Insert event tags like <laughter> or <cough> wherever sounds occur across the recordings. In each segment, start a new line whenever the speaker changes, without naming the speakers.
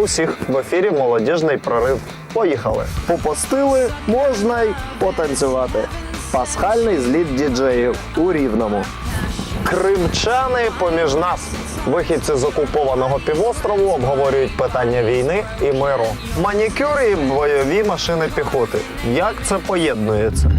Усіх в ефірі Молодіжний прорив. Поїхали. Попостили, можна й потанцювати. Пасхальний зліт діджеїв у Рівному. Кримчани поміж нас. Вихідці з окупованого півострову обговорюють питання війни і миру. Манікюр і бойові машини піхоти. Як це поєднується?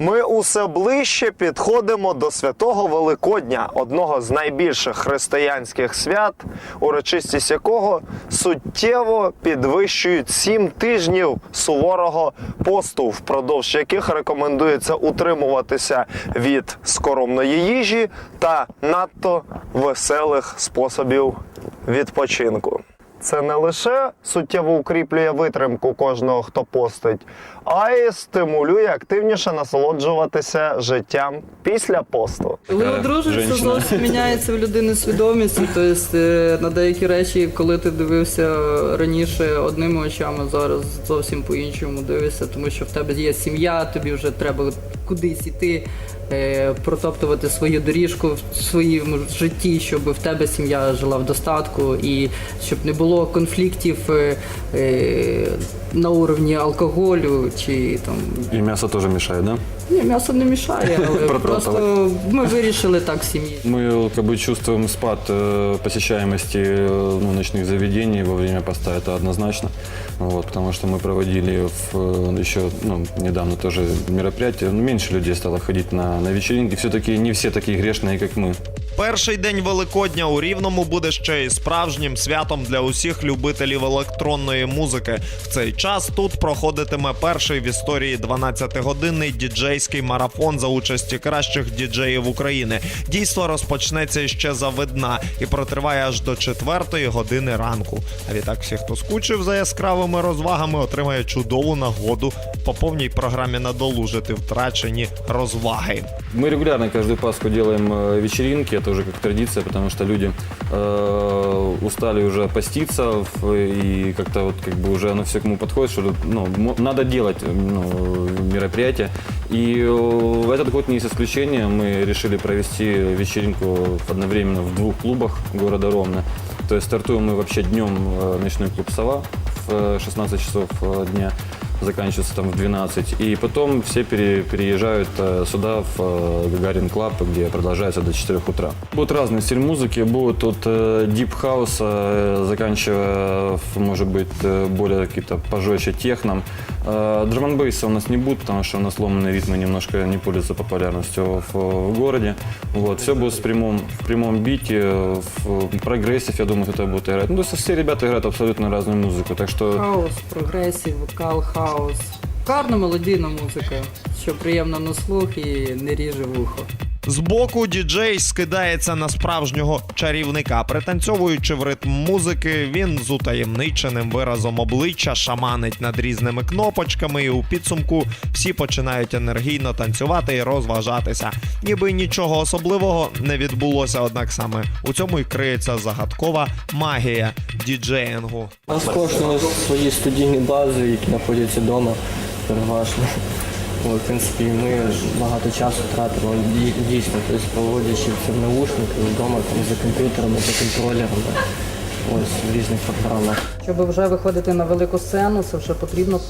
Ми усе ближче підходимо до святого Великодня, одного з найбільших християнських свят, урочистість якого суттєво підвищують сім тижнів суворого посту, впродовж яких рекомендується утримуватися від скоромної їжі та надто веселих способів відпочинку. Це не лише суттєво укріплює витримку кожного, хто постить, а й стимулює активніше насолоджуватися життям після посту.
Коли
Така
одружишся, зовсім міняється в людини свідомість. Тобто е, на деякі речі, коли ти дивився раніше одними очами, зараз зовсім по-іншому дивишся, тому що в тебе є сім'я, тобі вже треба кудись іти, е, протоптувати свою доріжку в своєму житті, щоб в тебе сім'я жила в достатку і щоб не було конфліктів е, е, на уровні алкоголю чи там
И мясо тоже мешает, да?
ні, м'ясо не мішає, але
Протоптувати. <laughs>
просто ми вирішили так в сім'ї.
Мы как бы чувствуем спад э, посещаемости э, ну, ночных заведений во время поста, это однозначно. Вот, потому что мы проводили в, э, еще ну, недавно тоже мероприятие. Ну, меньше людей стало ходить на, на вечеринки. Все-таки не все такие грешные, как мы.
Перший день Великодня у Рівному буде ще й справжнім святом для усіх любителів електронної музики. В цей час тут проходитиме перший в історії 12-годинний діджейський марафон за участі кращих діджеїв України. Дійство розпочнеться ще за видна і протриває аж до 4 години ранку. А відтак всі, хто скучив за яскравими розвагами, отримає чудову нагоду по повній програмі надолужити втрачені розваги.
Мы регулярно каждую Пасху делаем э, вечеринки, это уже как традиция, потому что люди э, устали уже поститься в- и как-то вот как бы уже оно все к нему подходит, что ну, надо делать ну, мероприятие. И э, этот год не из исключения. Мы решили провести вечеринку одновременно в двух клубах города Ровно. То есть стартуем мы вообще днем э, ночной клуб «Сова» в э, 16 часов дня заканчивается там в 12. И потом все пере- переезжают э, сюда, в э, Гагарин Клаб, где продолжается до 4 утра. Будет разный стиль музыки. Будет от э, дип хауса, э, заканчивая, в, может быть, э, более какие-то пожестче техном. Драм бейса у нас не будет, потому что у нас ломанные ритмы немножко не пользуются популярностью в, в городе. Вот. Все будет в прямом, в прямом бите, в прогрессив, я думаю, кто-то будет играть. Ну, то есть все ребята играют абсолютно разную музыку, так что
Хаос, прогресів, вокал, хаос. Гарна мелодійна музика, що приємна на слух і не ріже вухо.
Збоку діджей скидається на справжнього чарівника. Пританцьовуючи в ритм музики, він з утаємниченим виразом обличчя шаманить над різними кнопочками, і у підсумку всі починають енергійно танцювати і розважатися. Ніби нічого особливого не відбулося, однак саме у цьому й криється загадкова магія діджеїнгу.
У нас кожного свої студійні бази, які знаходяться вдома, переважно. От, в принципі, ми багато часу тратимо дійсно, тобто проводячи це в наушниках вдома там, за комп'ютерами, за контролерами, ось в різних програмах.
Щоб вже виходити на велику сцену, це вже потрібно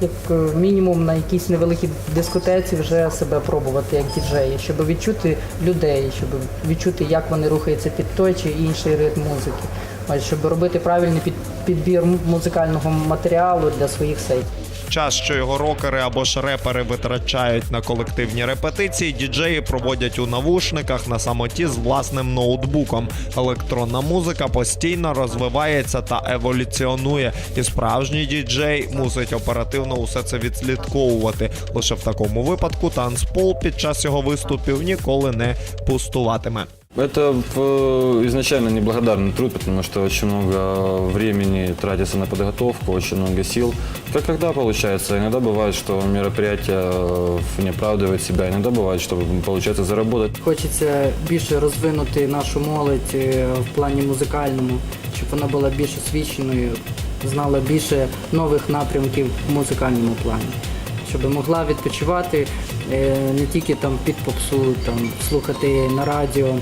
як е, мінімум на якійсь невеликій дискотеці вже себе пробувати як діджеї, щоб відчути людей, щоб відчути, як вони рухаються під той чи інший ритм музики. Щоб робити правильний підбір музикального матеріалу для своїх сетів.
Час, що його рокери або ж репери витрачають на колективні репетиції, діджеї проводять у навушниках на самоті з власним ноутбуком. Електронна музика постійно розвивається та еволюціонує, і справжній діджей мусить оперативно усе це відслідковувати. Лише в такому випадку танцпол під час його виступів ніколи не пустуватиме.
Это в- изначально неблагодарный труд, потому что очень много времени тратится на подготовку, очень много сил. Как когда получается? Иногда бывает, что мероприятие э, не оправдывает себя, иногда бывает, что получается заработать.
Хочеться більше розвинути нашу молодь е, в плані музикальному, щоб вона була більш освіченою, знала більше нових напрямків в музикальному плані, щоб могла відпочивати е, не тільки там під попсу, там слухати на радіо,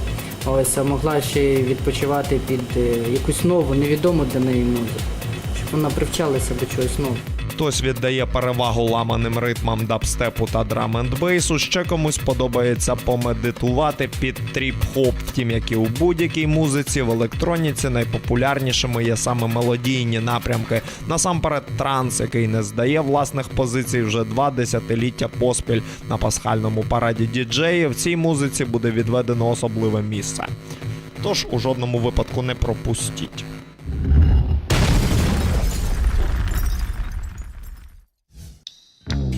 Ось а могла ще відпочивати під е, якусь нову, невідому для неї музику. Щоб вона привчалася до чогось нового.
Хтось віддає перевагу ламаним ритмам дабстепу та драм енд бейсу, ще комусь подобається помедитувати під тріп-хоп. Втім, як і у будь-якій музиці, в електроніці найпопулярнішими є саме мелодійні напрямки. Насамперед, транс, який не здає власних позицій вже два десятиліття поспіль на пасхальному параді діджеїв. Цій музиці буде відведено особливе місце. Тож у жодному випадку не пропустіть.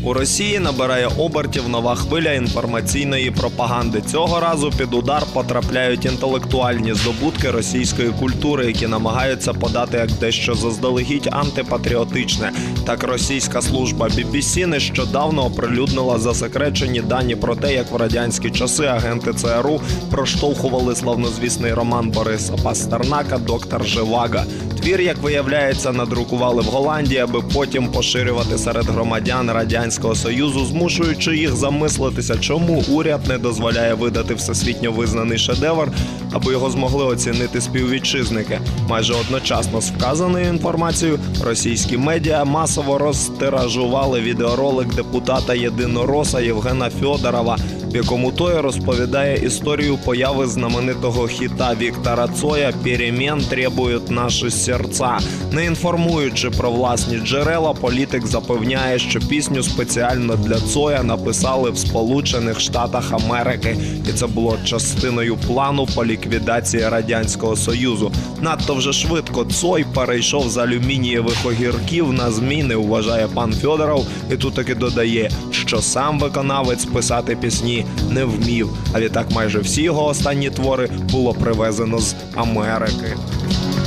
У Росії набирає обертів нова хвиля інформаційної пропаганди. Цього разу під удар потрапляють інтелектуальні здобутки російської культури, які намагаються подати як дещо заздалегідь антипатріотичне. Так російська служба BBC нещодавно оприлюднила засекречені дані про те, як в радянські часи агенти ЦРУ проштовхували славнозвісний роман Бориса Пастернака Доктор Живага. Твір, як виявляється, надрукували в Голландії, аби потім поширювати серед громадян радянського союзу, змушуючи їх замислитися, чому уряд не дозволяє видати всесвітньо визнаний шедевр, аби його змогли оцінити співвітчизники. Майже одночасно з вказаною інформацією російські медіа масово розтиражували відеоролик депутата єдинороса Євгена Фьодорова, в якому той розповідає історію появи знаменитого хіта Віктора Цоя «Перемін требують наші серця. Не інформуючи про власні джерела, політик запевняє, що пісню спеціально для Цоя написали в Сполучених Штатах Америки, і це було частиною плану по ліквідації радянського союзу. Надто вже швидко Цой перейшов з алюмінієвих огірків на зміни, вважає пан Фьодоров, і тут таки додає, що сам виконавець писати пісні не вмів. А відтак майже всі його останні твори було привезено з Америки.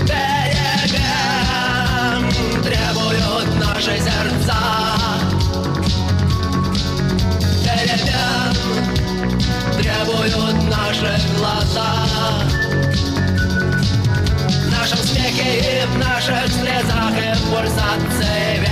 Перемен требуют наши сердца. Перемен глаза. В нашем смехе и в наших слезах и в пульсации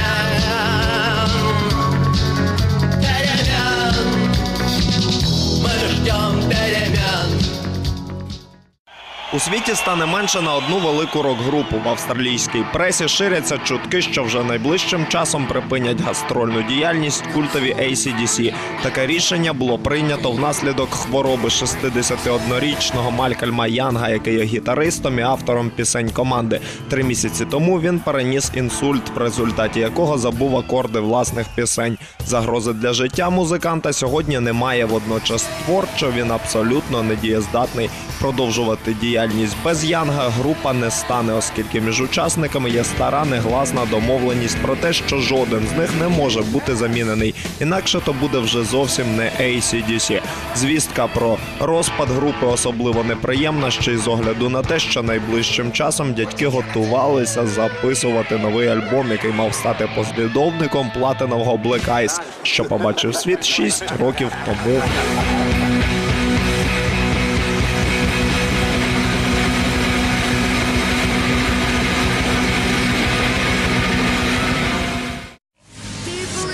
У світі стане менше на одну велику рок-групу. В австралійській пресі ширяться чутки, що вже найближчим часом припинять гастрольну діяльність культові ACDC. Таке рішення було прийнято внаслідок хвороби 61-річного Малькольма Янга, який є гітаристом і автором пісень команди. Три місяці тому він переніс інсульт, в результаті якого забув акорди власних пісень. Загрози для життя музиканта сьогодні немає. Водночас творчо він абсолютно недієздатний продовжувати діяльність без Янга. Група не стане, оскільки між учасниками є стара негласна домовленість про те, що жоден з них не може бути замінений. Інакше то буде вже зовсім не ACDC. Звістка про розпад групи особливо неприємна, ще й з огляду на те, що найближчим часом дядьки готувалися записувати новий альбом, який мав стати послідовником платинового Black Eyes, що побачив світ 6 років тому.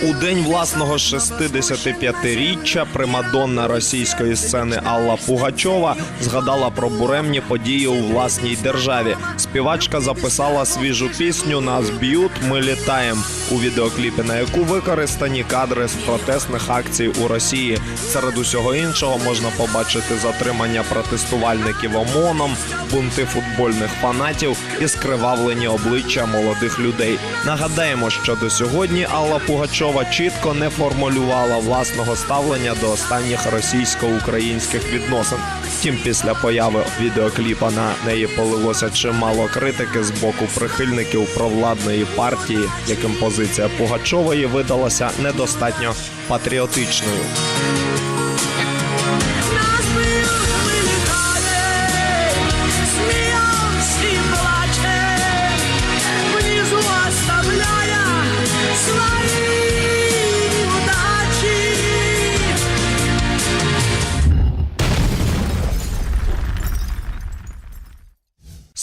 У день власного 65-річчя примадонна російської сцени Алла Пугачова згадала про буремні події у власній державі. Співачка записала свіжу пісню Нас б'ють, ми літаємо у відеокліпі, на яку використані кадри з протестних акцій у Росії. Серед усього іншого можна побачити затримання протестувальників ОМОНом, бунти футбольних фанатів і скривавлені обличчя молодих людей. Нагадаємо, що до сьогодні Алла Пугачова чітко не формулювала власного ставлення до останніх російсько-українських відносин. Втім, після появи відеокліпа на неї полилося чимало критики з боку прихильників провладної партії, яким позиція Пугачової видалася недостатньо патріотичною.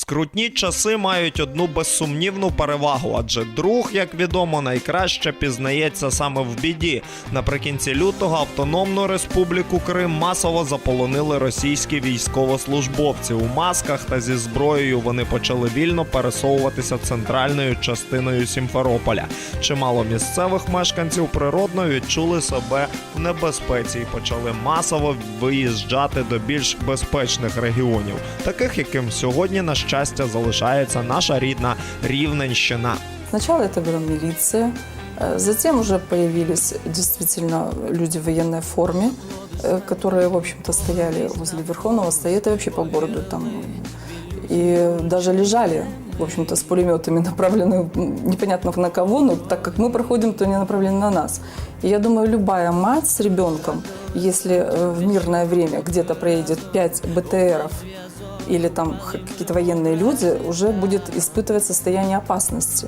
Скрутні часи мають одну безсумнівну перевагу, адже друг, як відомо, найкраще пізнається саме в біді. Наприкінці лютого Автономну Республіку Крим масово заполонили російські військовослужбовці. У масках та зі зброєю вони почали вільно пересовуватися центральною частиною Сімферополя. Чимало місцевих мешканців природно відчули себе в небезпеці і почали масово виїжджати до більш безпечних регіонів, таких яким сьогодні, на щастя, залишається наша рідна Рівненщина.
Сначала это была милиция, э, затем уже появились действительно люди в военной форме, э, которые, в общем-то, стояли возле Верховного Совета вообще по городу там. И даже лежали, в общем-то, с пулеметами <laughs> направлены м, непонятно на кого, но так как мы проходим, то они направлены на нас. И я думаю, любая мать с ребенком, если э, в мирное время где-то проедет 5 БТРов или там х- какие-то военные люди, уже будет испытывать состояние опасности.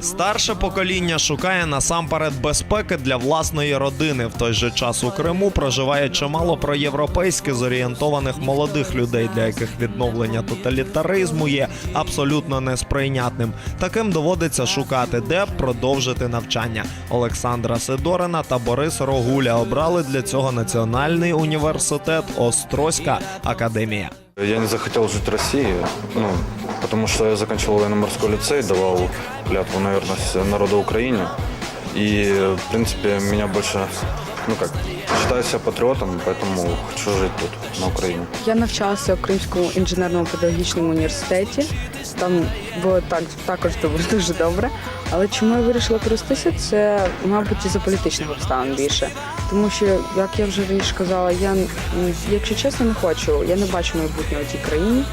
Старше покоління шукає насамперед безпеки для власної родини. В той же час у Криму проживає чимало проєвропейськи зорієнтованих молодих людей, для яких відновлення тоталітаризму є абсолютно несприйнятним. Таким доводиться шукати, де б продовжити навчання. Олександра Сидорина та Борис Рогуля обрали для цього національний університет Острозька академія.
Я не захотел жить в России, ну, потому что я заканчивал военно-морской лицей, давал клятву на верность народу Украине. И, в принципе, меня больше, ну как, считаю себя патриотом, поэтому хочу жить тут, на Украине.
Я навчалася у Кримському інженерному педагогічному університеті. Там було так також добре, <laughs> дуже добре. Але чому я вирішила користатися, це, мабуть, із-за політичних обставин більше. Тому що, як я вже раніше казала, я, якщо чесно, не хочу, я не бачу майбутнього в цій країні.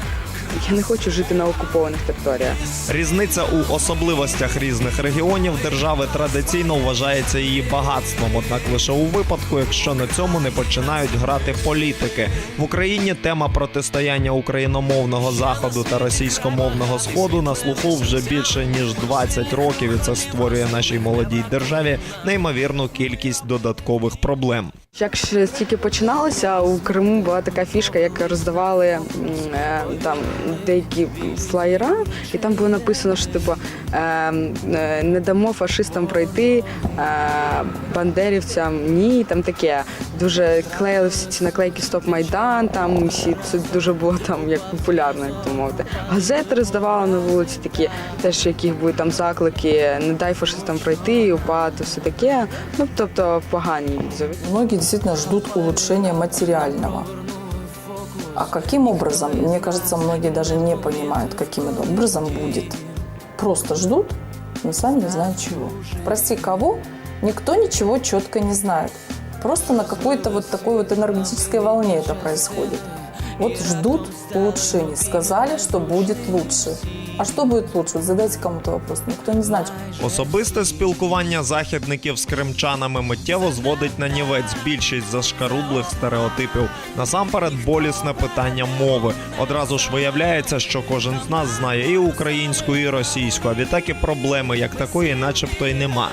Я не хочу жити на окупованих територіях.
Різниця у особливостях різних регіонів держави традиційно вважається її багатством. Однак лише у випадку, якщо на цьому не починають грати політики в Україні. Тема протистояння україномовного заходу та російськомовного сходу на слуху вже більше ніж 20 років, і це створює нашій молодій державі неймовірну кількість додаткових проблем.
Як ще тільки починалося, у Криму була така фішка, як роздавали е, там деякі флаєра, і там було написано, що типу е, е, не дамо фашистам пройти, е, бандерівцям ні, там таке. Дуже клеїли всі ці наклейки Стоп Майдан. Там всі це дуже було там як популярно, як то мовити. Газети роздавали на вулиці, такі теж яких були там заклики, не дай фашистам пройти, упати, все таке. Ну тобто погані
действительно ждут улучшения материального. А каким образом, мне кажется, многие даже не понимают, каким это образом будет. Просто ждут, но сами не знают чего. Прости, кого? Никто ничего четко не знает. Просто на какой-то вот такой вот энергетической волне это происходит. Вот ждут улучшений. Сказали, что будет лучше. А что будет лучше? Задайте кому-то вопрос. Никто не знает.
Особисте спілкування західників з кримчанами миттєво зводить на нівець більшість зашкарублих стереотипів. Насамперед, болісне питання мови. Одразу ж виявляється, що кожен з нас знає і українську, і російську, а відтак і проблеми як такої, начебто, й нема.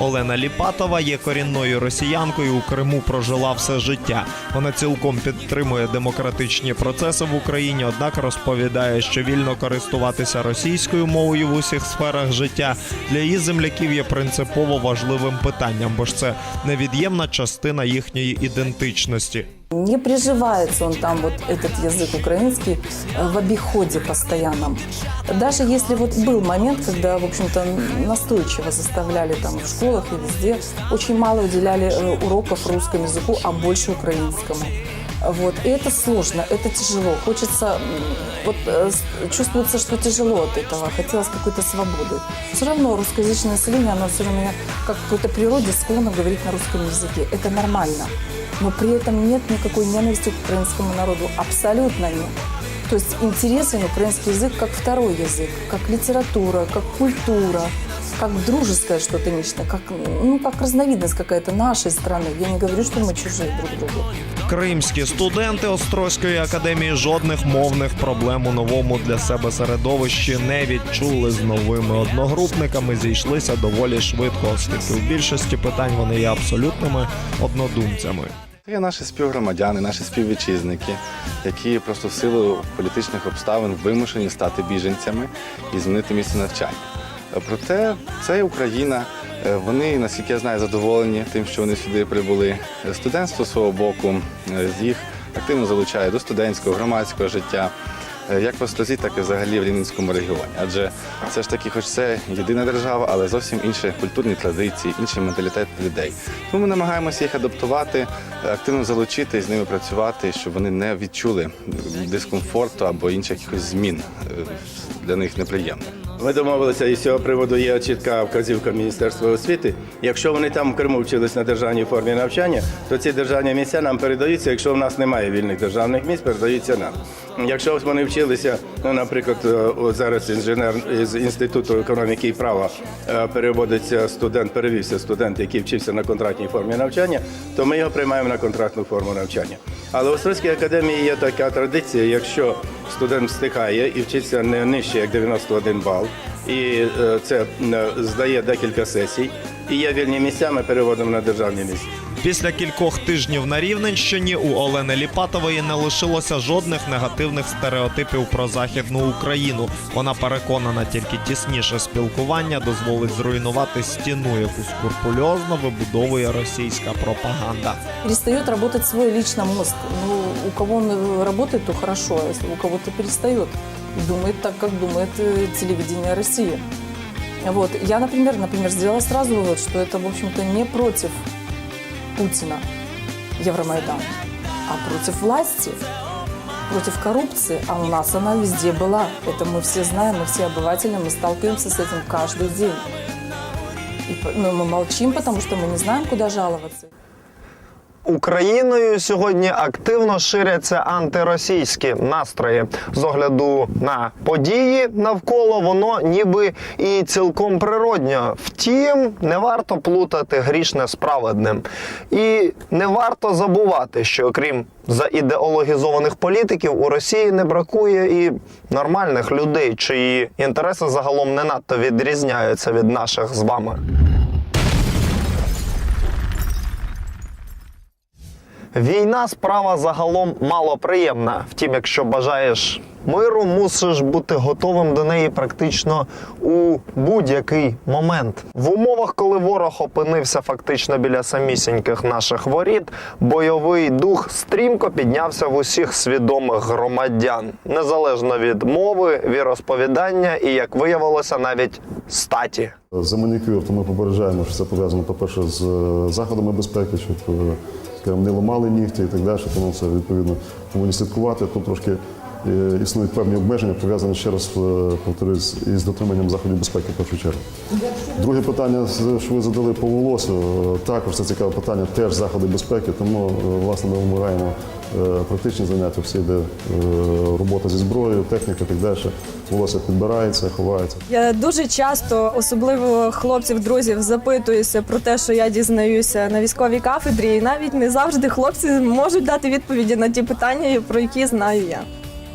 Олена Ліпатова є корінною росіянкою. У Криму прожила все життя. Вона цілком підтримує демократичні процеси в Україні, однак розповідає, що вільно користуватися російською мовою в усіх сферах життя для її земляків є принципово важливим питанням, бо ж це невід'ємна частина їхньої ідентичності.
Не приживается он там, вот этот язык украинский, э, в обиходе постоянном. Даже если вот был момент, когда, в общем-то, настойчиво заставляли там в школах и везде, очень мало уделяли э, уроков русскому языку, а больше украинскому. Вот. И это сложно, это тяжело. Хочется, вот э, чувствуется, что тяжело от этого. Хотелось какой-то свободы. Все равно русскоязычное население, оно все равно как в какой-то природе склонно говорить на русском языке. Это нормально. Но при этом нет никакой ненависти к украинскому народу. Абсолютно нет. То есть интересен украинский язык как второй язык, как литература, как культура, как дружеское что-то нечто, как, ну, как разновидность какая-то нашей страны. Я не говорю, что мы чужие друг другу.
Кримські студенти Острозької академії жодних мовних проблем у новому для себе середовищі не відчули з новими одногрупниками. Зійшлися доволі швидко, оскільки в більшості питань вони є абсолютними однодумцями.
Є наші співгромадяни, наші співвітчизники, які просто в силу політичних обставин вимушені стати біженцями і змінити місце навчання. Проте це Україна. Е, Вони, наскільки я знаю, задоволені тим, що вони сюди прибули. Студентство свого боку е, їх активно залучає до студентського, громадського життя. е, Як в Острозі, так і взагалі в Рівненському регіоні. Адже все ж таки, хоч це єдина держава, але зовсім інші культурні традиції, інший менталітет людей. Тому ми намагаємося їх адаптувати, активно залучити з ними працювати, щоб вони не відчули дискомфорту або інших якихось змін для них неприємних.
Ми домовилися і з цього приводу є чітка вказівка Міністерства освіти. Якщо вони там в Криму вчились на державній формі навчання, то ці державні місця нам передаються. Якщо в нас немає вільних державних місць, передаються нам. Якщо вони вчилися, ну наприклад, зараз інженер з інституту економіки і права е, переводиться студент, перевівся студент, який вчився на контрактній формі навчання, то ми його приймаємо на контрактну форму навчання. Але в Острозькій академії є така традиція, якщо студент встигає і вчиться не нижче як 91 бал, і е, це е, здає декілька сесій, і є вільні місця, ми переводимо на державні місця.
Після кількох тижнів на Рівненщині у Олени Ліпатової не лишилося жодних негативних стереотипів про західну Україну. Вона переконана, тільки тісніше спілкування дозволить зруйнувати стіну, яку скрупульозно вибудовує російська пропаганда.
Перестает работать свой лично мозг. Ну, у кого он э, работает, то хорошо, а если у кого-то перестает. И думает так, как думает э, телевидение России. Вот. Я, например, например, сделала сразу вывод, что это, в общем-то, не против Путина Евромайдан, а против власти, против коррупции. А у нас она везде была. Это мы все знаем, мы все обыватели, мы сталкиваемся с этим каждый день. И, по- но мы молчим, потому что мы не знаем, куда жаловаться.
Україною сьогодні активно ширяться антиросійські настрої. З огляду на події навколо воно ніби і цілком природньо. Втім, не варто плутати грішне з праведним. І не варто забувати, що окрім заідеологізованих політиків у Росії не бракує і нормальних людей, чиї інтереси загалом не надто відрізняються від наших з вами. Війна справа загалом малоприємна. Втім, якщо бажаєш миру, мусиш бути готовим до неї практично у будь-який момент. В умовах, коли ворог опинився фактично біля самісіньких наших воріт, бойовий дух стрімко піднявся в усіх свідомих громадян, незалежно від мови, віросповідання і, як виявилося, навіть статі.
Земельників, то ми попереджаємо, що це пов'язано, по-перше, з е, заходами безпеки, щоб е, скажімо, не ламали нігті і так далі. Тому це відповідно повинні слідкувати. Тут трошки е, існують певні обмеження, пов'язані ще раз, е, повторюсь, із дотриманням заходів безпеки в першу чергу. Друге питання, що ви задали по волосю, е, також це цікаве питання, теж заходи безпеки, тому власне ми вимагаємо е, практичні заняття, всі йде е, робота зі зброєю, техніка так далі. Волосся підбирається, ховається.
Я дуже часто, особливо хлопців, друзів, запитуюся про те, що я дізнаюся на військовій кафедрі, і навіть не завжди хлопці можуть дати відповіді на ті питання, про які знаю я.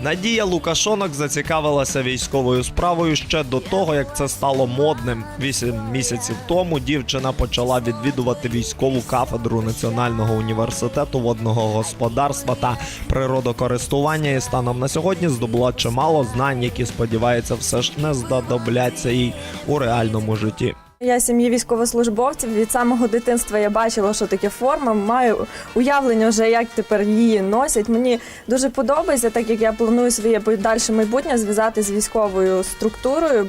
Надія Лукашонок зацікавилася військовою справою ще до того, як це стало модним. Вісім місяців тому дівчина почала відвідувати військову кафедру Національного університету водного господарства та природокористування. І станом на сьогодні здобула чимало знань, які сподівається, все ж не знадобляться їй у реальному житті.
Я сім'ї військовослужбовців від самого дитинства я бачила, що таке форма. Маю уявлення вже, як тепер її носять. Мені дуже подобається, так як я планую своє подальше майбутнє зв'язати з військовою структурою.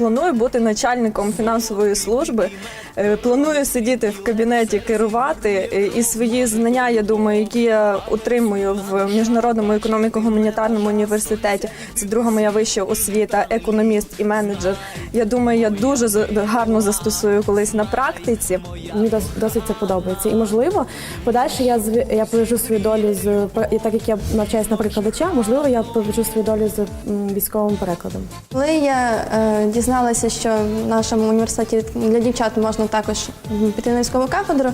Планую бути начальником фінансової служби. Е, Планую сидіти в кабінеті, керувати Е, і свої знання, я думаю, які я отримую в міжнародному економіко-гуманітарному університеті. Це друга моя вища освіта, економіст і менеджер. Я думаю, я дуже гарно застосую колись на практиці.
Мені досить це подобається. І можливо, подальше я зв- я пов'яжу свою долю з і так як я навчаюсь на прикладача, можливо, я пов'яжу свою долю з військовим перекладом.
Коли я е, дізналася, що в нашому університеті для дівчат можна також піти на військову кафедру,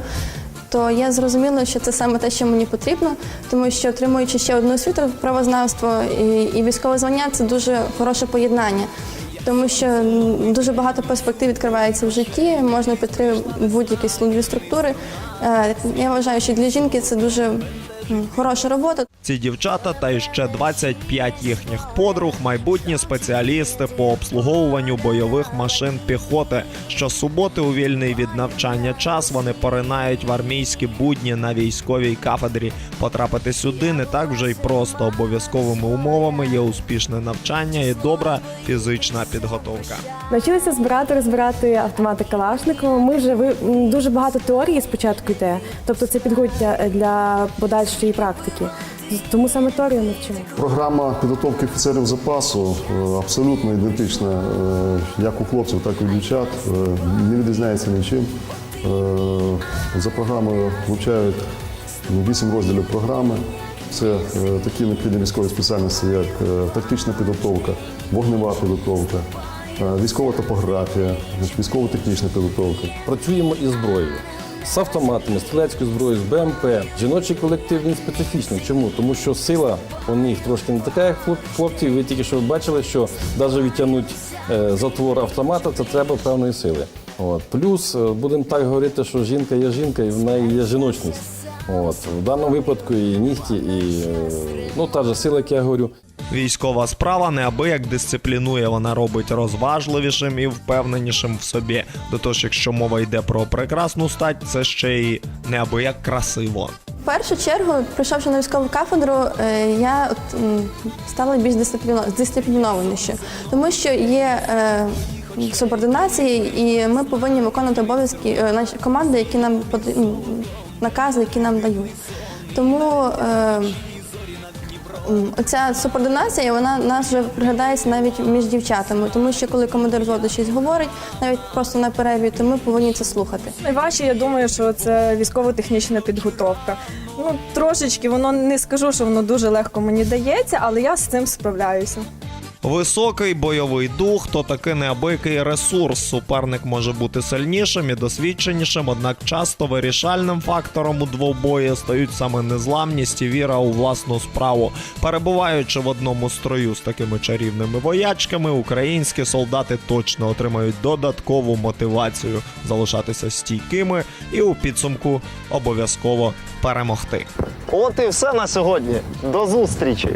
то я зрозуміла, що це саме те, що мені потрібно, тому що отримуючи ще одну освіту правознавство і, і військове звання, це дуже хороше поєднання. тому що дуже багато перспектив відкривається в житті, можна піти в будь-які силові структури. Е, Я вважаю, що для жінки це дуже хороша робота.
Ці дівчата та іще 25 їхніх подруг, майбутні спеціалісти по обслуговуванню бойових машин піхоти. Щосуботи у вільний від навчання час вони поринають в армійські будні на військовій кафедрі. Потрапити сюди не так вже й просто. Обов'язковими умовами є успішне навчання і добра фізична підготовка.
Навчилися збирати, розбирати автомати Калашникова. Ми вже ви дуже багато теорії спочатку йде, тобто це е, для подальшої практики. Тому саме теорію ми вчимо.
Програма підготовки офіцерів запасу е, абсолютно ідентична е, як у хлопців, так і у дівчат. Е, Не відрізняється нічим. За програмою вивчають вісім розділів програми. Це такі необхідні військові спеціальності, як тактична підготовка, вогнева підготовка, військова топографія, військово-технічна підготовка.
Працюємо із зброєю. З автоматами, стрілецькою зброєю, з БМП. Жіночий колектив він специфічний. Чому? Тому що сила у них трошки не така, як хлоп- хлопців. Ви тільки що бачили, що навіть відтягнути е, затвор автомата це треба певної сили. От. Плюс е, будемо так говорити, що жінка є жінка і в неї є жіночність. От. В даному випадку і нігті, і е, ну, та же сила, як я говорю.
Військова справа неабияк дисциплінує, вона робить розважливішим і впевненішим в собі. До того ж, якщо мова йде про прекрасну стать, це ще й неабияк красиво.
В першу чергу, прийшовши на військову кафедру, е, я стала більш дисципліно- дисциплінованіше, тому що є е, субординації, і ми повинні виконувати обов'язки е, наші команди, які нам накази, які нам дають. Тому е, оця субординація, вона нас вже приглядається навіть між дівчатами, тому що коли командир взводу щось говорить, навіть просто на перерві, то ми повинні це слухати.
Найважче, я думаю, що це військово-технічна підготовка. Ну, трошечки, воно не скажу, що воно дуже легко мені дається, але я з цим справляюся.
Високий бойовий дух то таки неабиякий ресурс. Суперник може бути сильнішим і досвідченішим, однак часто вирішальним фактором у двобої стають саме незламність і віра у власну справу. Перебуваючи в одному строю з такими чарівними воячками, українські солдати точно отримають додаткову мотивацію залишатися стійкими і у підсумку обов'язково перемогти.
От і все на сьогодні. До зустрічі!